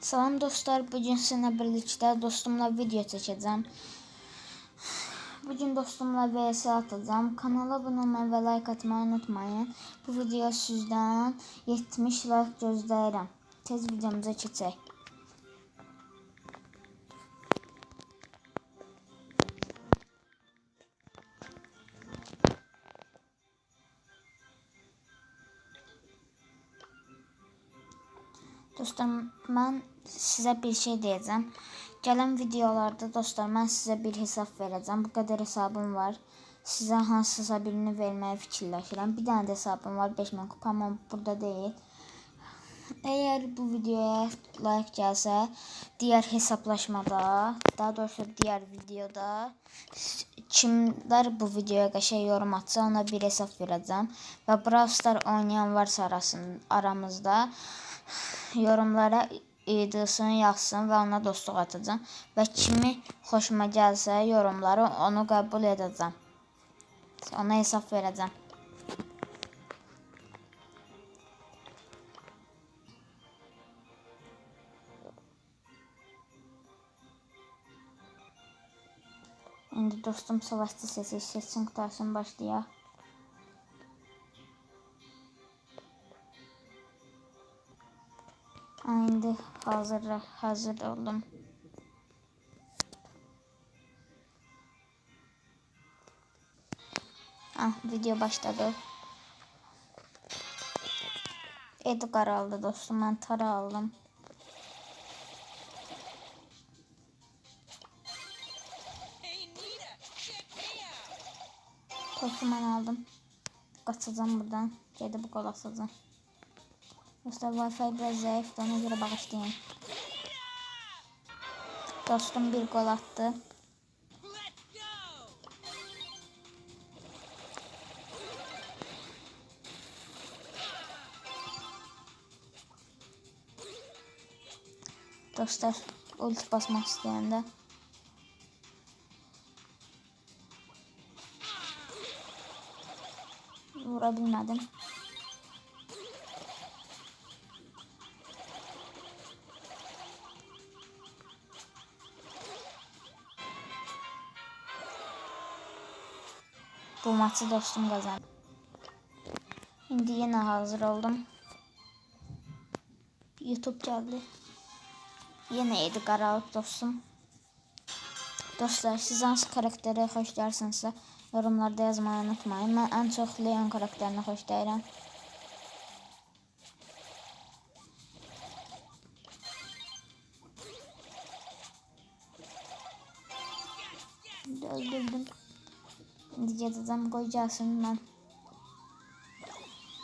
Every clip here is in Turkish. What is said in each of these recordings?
Salam dostlar, bugün sizinle birlikte dostumla video çekeceğim. Bugün dostumla vs atacağım. Kanala abone olmayı ve like atmayı unutmayın. Bu video sizden 70 like gözləyirəm. Tez videomuza keçək. Dostlar, mən sizə bir şey deyəcəm. Gələn videolarda dostlar, mən sizə bir hesab verəcəm. Bu qədər hesabım var. Sizə hansısa birini verməyi fikirləşirəm. Bir dənə də hesabım var, 5000 kupa, amma burada deyil. Əgər bu videoya like gəlsə, digər hesablaşmada, daha doğrusu digər videoda kimlər bu videoya qəşəng yorum atsa, ona bir hesab verəcəm və Brawl Stars oynayan varsa arasında aramızda yorumlara idisini yazsın və ona dostluq atacağım və kimi xoşuma gəlsə yorumları onu qəbul edəcəm. Ona hesab verəcəm. İndi dostum savaşçı sesi seçsin qutarsın başlayaq. Hazır hazır oldum. Ah video başladı. Edgar aldı dostum ben Tara aldım. Topuman aldım. Kaçacağım buradan. Gedib qol atacağım. Dostlar Wi-Fi biraz zayıf ona göre bağışlayın. Dostum bir gol attı. Dostlar ulti basmak istəyəndə vura. Maçı dostum kazandı. Şimdi yine hazır oldum. YouTube geldi. Yine Edgar alıp dostum. Dostlar siz hansı karakteri xoşlayırsınızsa yorumlarda yazmayı unutmayın. Mən ən çox Leon karakterini xoşlayıram. Öldürdüm. Mən.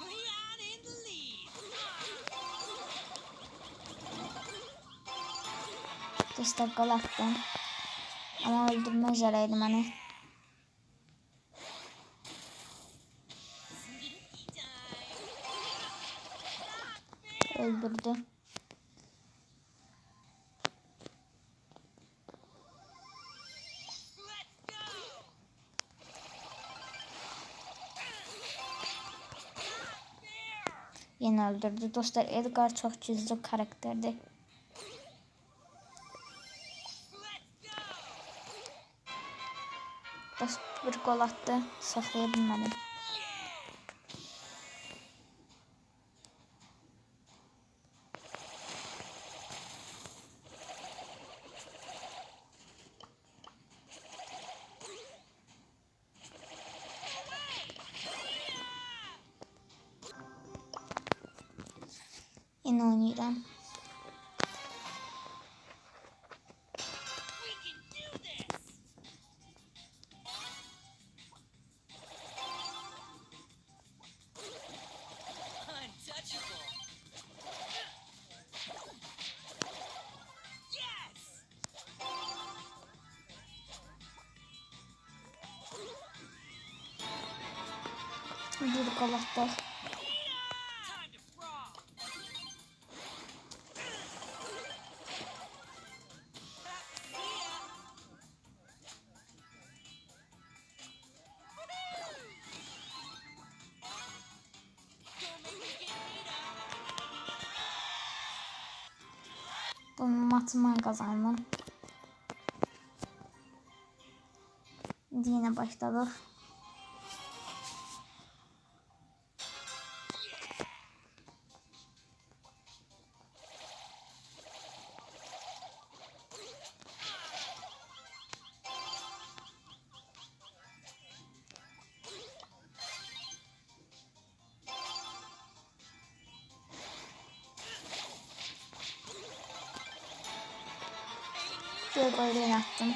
Leon in the lead. Dostlar gol attım. Ama öldürme üzereydi beni. Öldürdü. Yine öldürdü. Dostlar Edgar çok cüzdü karakterdi. Dost bir gol attı. Saklayabilmedim. Yine oynayacağım. We can qazandım. İndi yine başladıq. Gol yine attım.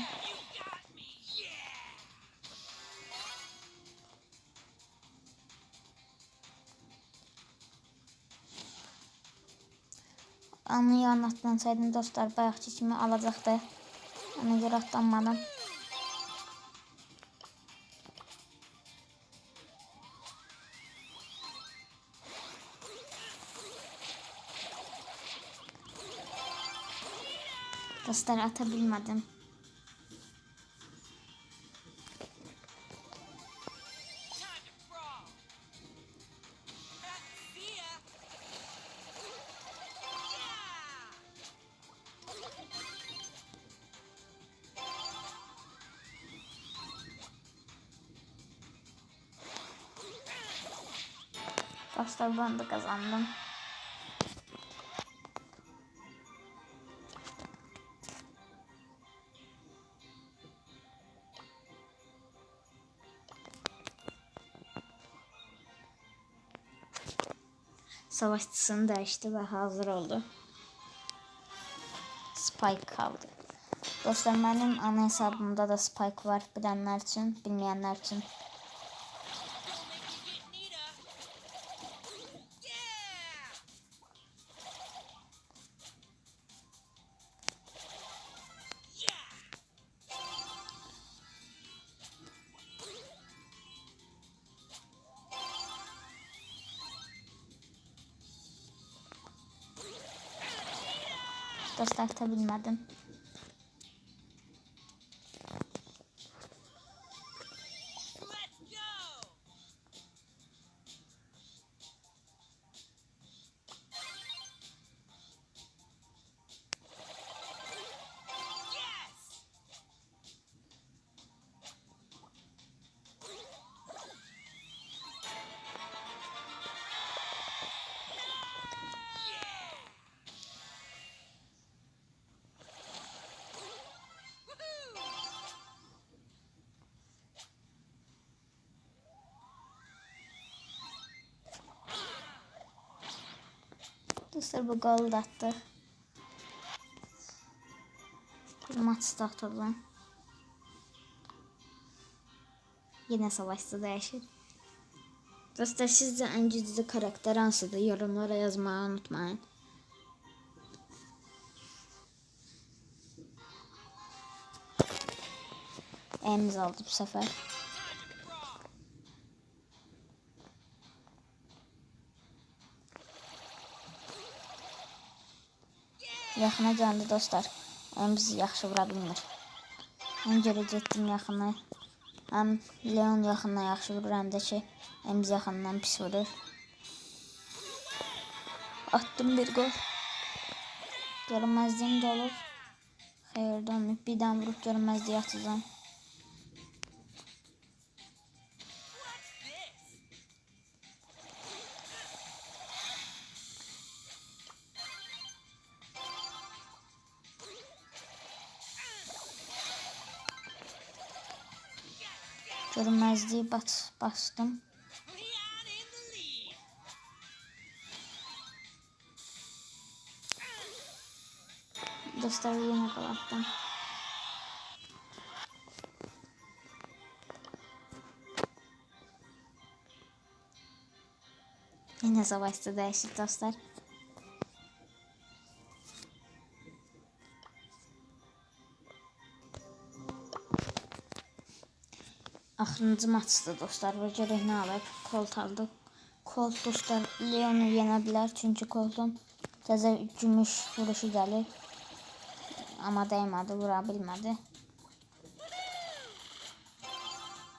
Anıyı anlatmasaydım dostlar bayaqçı kimi alacaqdı. Ona görə atlanmadım. Dostlar atabilmedim. Dostlar ben de kazandım. Savaşçısını değişti ve hazır oldu. Spike kaldı. Dostlar benim ana hesabımda da Spike var. Bilenler için, bilmeyenler için. Dostlar tabilmedim. Let's Dostlar bu gol attı. Maç atıldı. Yine savaşta değişir. Dostlar sizce en cüzdi karakter hansıdır? Yorumlara yazmayı unutmayın. Emz aldı bu sefer. Time to brawl. Yaxına gəldi dostlar. Emz yaxşı vura bilmir. Mən görə getdim yaxına. Həm Leon yaxından yaxşı vurur, həm də ki Emz yaxından pis vurur. Attım bir gol. Görünməzliyim də olur. Xeyr, olmayıb. Bir dənə vurub görünməzliyə atacağım. Görünməzliyi bas bastım. Leon in the lead. Dostlar yine gol attım. Yine savaşta değişik dostlar. Axırıncı maçdır dostlar nə alır. Colt aldıq. Colt dostlar Leonu yenə bilər çünki Coltun təzə gümüş vuruşu gəlir. Amma dəymədi, vura bilmədi.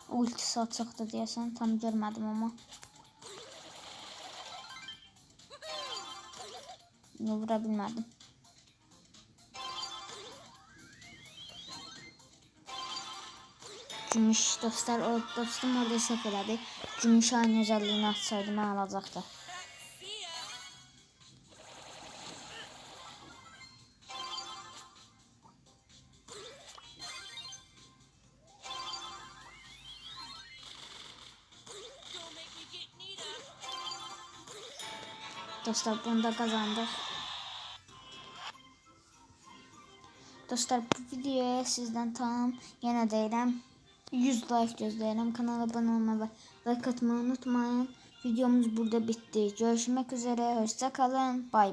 Ultisi açıqdı deyəsən, tam görmədim amma. Vura bilmədim. Gümüş dostlar o dostum orada səhv elədi. Gümüş ayın özəlliyini açsaydı mən alacaqdı. Dostlar bunu da kazandık. Dostlar bu videoya sizden tam yenə deyirəm 100 like gözləyirəm. Kanala abunə olmayı və like atmayı unutmayın. Videomuz burada bitti. Görüşmək üzere. Hoşça kalın. Bay